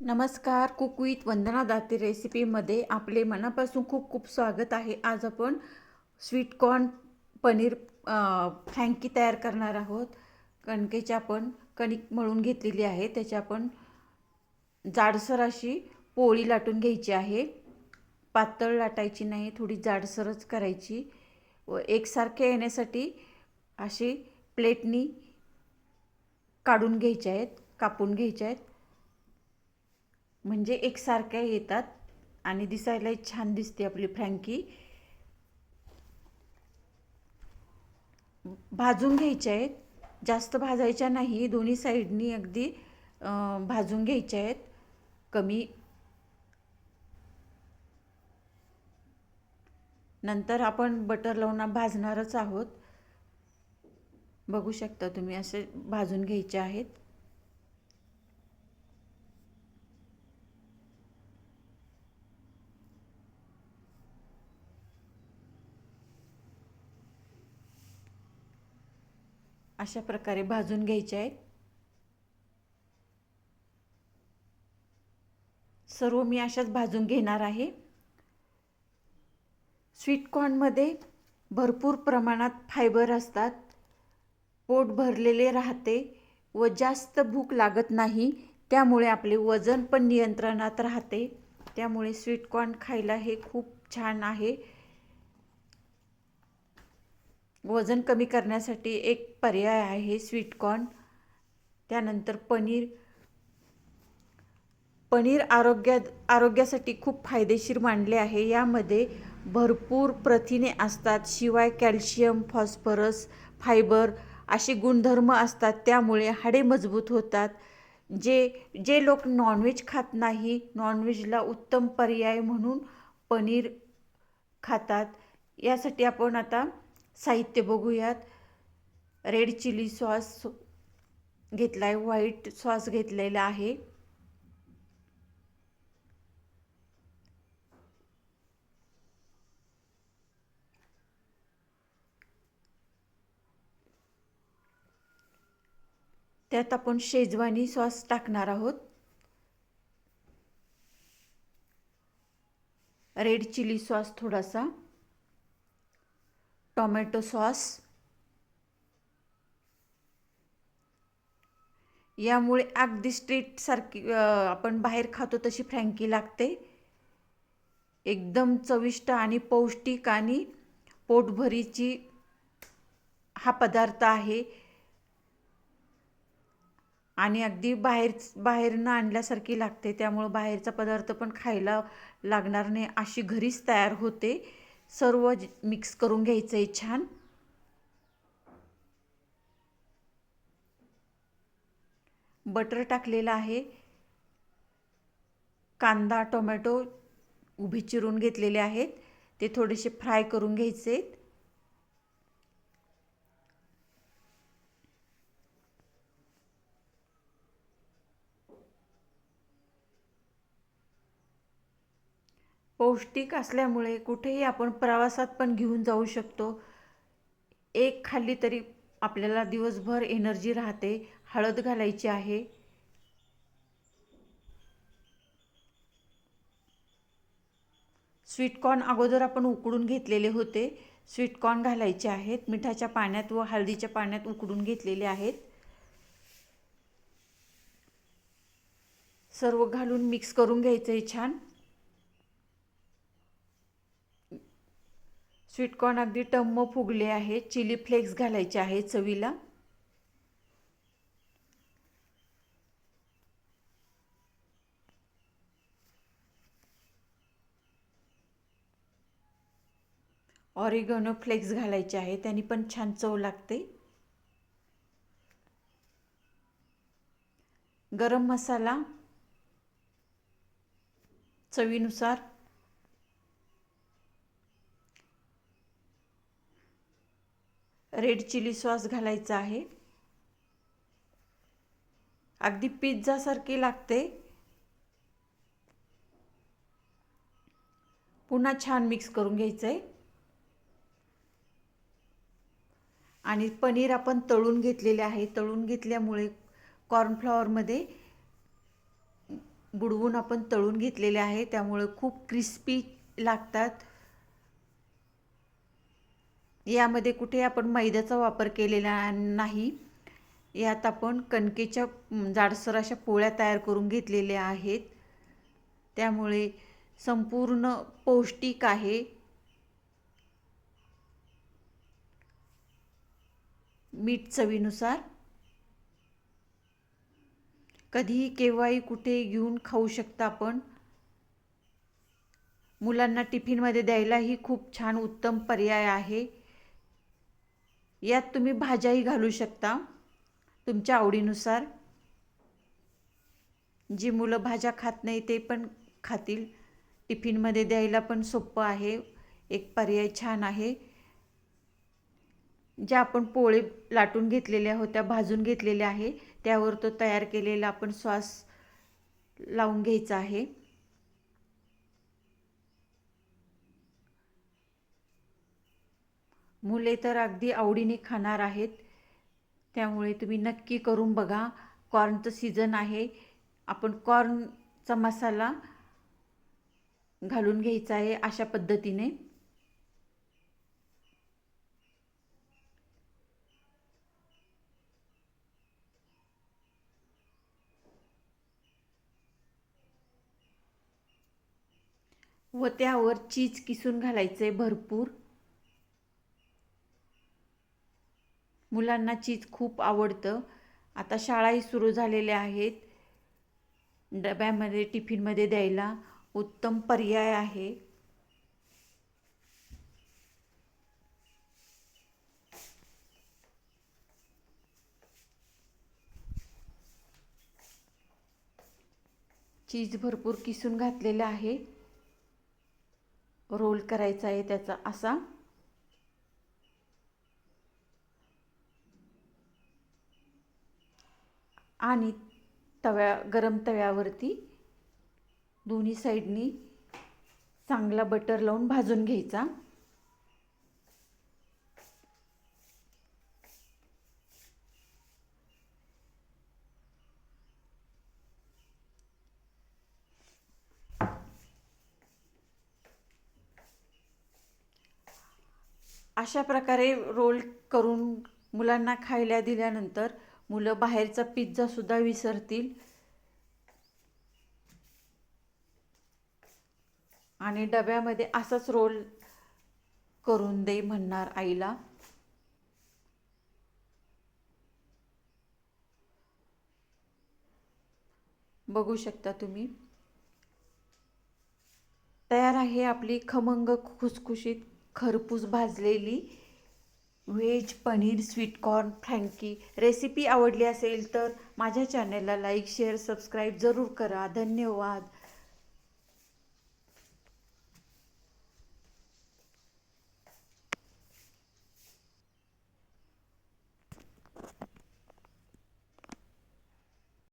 नमस्कार cook with Vandana Date रेसिपीमध्ये आपले मनापासून खूप खूप स्वागत आहे. आज आपण स्वीट कॉर्न पनीर फ्रँकी तयार करणार आहोत. कणकेची आपण कणिक मळून घेतलेली आहे. त्याची आपण जाडसर अशी पोळी लाटून घ्यायची आहे. पातळ लाटायची नाही थोडी जाडसरच करायची. व एकसारखे येण्यासाठी अशी प्लेटनी काढून घ्यायच्या आहेत कापून घ्यायच्या आहेत. म्हणजे एकसारख्या येतात आणि दिसायलाही छान दिसते आपली फ्रँकी. भाजून घ्यायच्या आहेत. जास्त भाजायच्या नाही. दोन्ही साईडनी अगदी भाजून घ्यायच्या आहेत. कमी. नंतर आपण बटर लावून भाजणारच आहोत. बघू शकता तुम्ही असे भाजून घ्यायचे आहेत. अशा प्रकारे भाजून घ्यायचे आहेत. सर्व मी अशाच भाजून घेणार आहे. स्वीटकॉर्नमध्ये भरपूर प्रमाणात फायबर असतात. पोट भरलेले राहते व जास्त भूक लागत नाही. त्यामुळे आपले वजन पण नियंत्रणात राहते. त्यामुळे स्वीटकॉर्न खायला हे खूप छान आहे. वजन कमी करण्यासाठी एक पर्याय आहे स्वीटकॉर्न त्यानंतर पनीर. पनीर आरोग्या आरोग्यासाठी खूप फायदेशीर मानले आहे. यामध्ये भरपूर प्रथिने असतात शिवाय कॅल्शियम फॉस्फरस फायबर असे गुणधर्म असतात. त्यामुळे हाडे मजबूत होतात. जे जे लोक नॉनव्हेज खात नाही नॉनव्हेजला उत्तम पर्याय म्हणून पनीर खातात. यासाठी आपण आता साहित्य बघूयात. रेड चिली सॉस घेतला आहे व्हाईट सॉस घेतलेला आहे. त्यात आपण शेजवानी सॉस टाकणार आहोत. रेड चिली सॉस थोडासा. Tomato sauce. यामुळे अगदी स्ट्रीटसारखी आपण बाहेर खातो तशी फ्रँकी लागते. एकदम चविष्ट आणि पौष्टिक आणि पोटभरीची हा पदार्थ आहे. आणि अगदी बाहेर बाहेरनं आणल्यासारखी लागते त्यामुळं बाहेरचा पदार्थ पण खायला लागणार नाही अशी घरीच तयार होते. सर्व मिक्स करून घ्यायचं आहे छान. बटर टाकलेलं आहे. कांदा टोमॅटो उभी चिरून घेतलेले आहेत. ते थोडेसे फ्राय करून घ्यायचे आहेत. पौष्टिक असल्यामुळे कुठेही आपण प्रवासात पण घेऊन जाऊ शकतो. एक खाल्ली तरी आपल्याला दिवसभर एनर्जी राहते. हळद घालायची आहे. स्वीटकॉर्न अगोदर आपण उकडून घेतलेले होते. स्वीटकॉर्न घालायचे आहेत. मिठाच्या पाण्यात व हळदीच्या पाण्यात उकडून घेतलेले आहेत. सर्व घालून मिक्स करून घ्यायचं आहे छान. स्वीटकॉर्न अगदी टम्म फुगले आहे. चिली फ्लेक्स घालायचे आहे चवीला. ऑरिगनो फ्लेक्स घालायचे आहे. त्यांनी पण छान चव लागते. गरम मसाला चवीनुसार रेड चिली सॉस घालायचा आहे. अगदी पिझ्झासारखी लागते. पुन्हा छान मिक्स करून घ्यायचं आहे आणि पनीर आपण तळून घेतलेले आहे. तळून घेतल्यामुळे कॉर्नफ्लॉवरमध्ये बुडवून आपण तळून घेतलेले आहे. त्यामुळे खूप क्रिस्पी लागतात. यामध्ये कुठे आपण मैद्याचा वापर केलेला नाही. यात आपण कणकेच्या जाडसर अशा पोळ्या तयार करून घेतलेल्या आहेत. त्यामुळे संपूर्ण पौष्टिक आहे. मीठ चवीनुसार. कधीही केव्हाही कुठे घेऊन खाऊ शकता आपण. मुलांना टिफिनमध्ये द्यायलाही खूप छान उत्तम पर्याय आहे. यात तुम्ही भाज्याही घालू शकता. तुमच्या आवडीनुसार. जी मुलं भाज्या खात नाही ते पण खातील. टिफिनमध्ये द्यायला पण सोपं आहे. एक पर्याय छान आहे. ज्या आपण पोळे लाटून घेतलेल्या होत्या भाजून घेतलेल्या आहे त्यावर तो तयार केलेला आपण श्वास लावून घ्यायचा आहे. मुले तर अगदी आवडीने खाणार आहेत. त्यामुळे तुम्ही नक्की करून बघा. कॉर्नचं सीझन आहे. आपण कॉर्नचा मसाला घालून घ्यायचा आहे अशा पद्धतीने. व त्यावर चीज किसून घालायचं आहे भरपूर. मुलांना चीज खूप आवडतं. आता शाळाही सुरू झालेल्या आहेत. डब्यामध्ये टिफिनमध्ये द्यायला उत्तम पर्याय आहे. चीज भरपूर किसून घातलेलं आहे. रोल करायचा आहे त्याचा असा. आणि तव्या गरम तव्यावरती दोन्ही साईडनी चांगला बटर लावून भाजून घ्यायचा. अशा प्रकारे रोल करून मुलांना खायला दिल्यानंतर मुलं बाहेरचा पिझ्झासुद्धा विसरतील. आणि डब्यामध्ये असाच रोल करून दे म्हणणार आईला. बघू शकता तुम्ही. तयार आहे आपली खमंग खुसखुशीत खरपूस भाजलेली. Veg paneer sweetcorn frankie recipe आवडली असेल तर माझ्या चॅनलला लाईक शेअर सबस्क्राईब जरूर करा. धन्यवाद.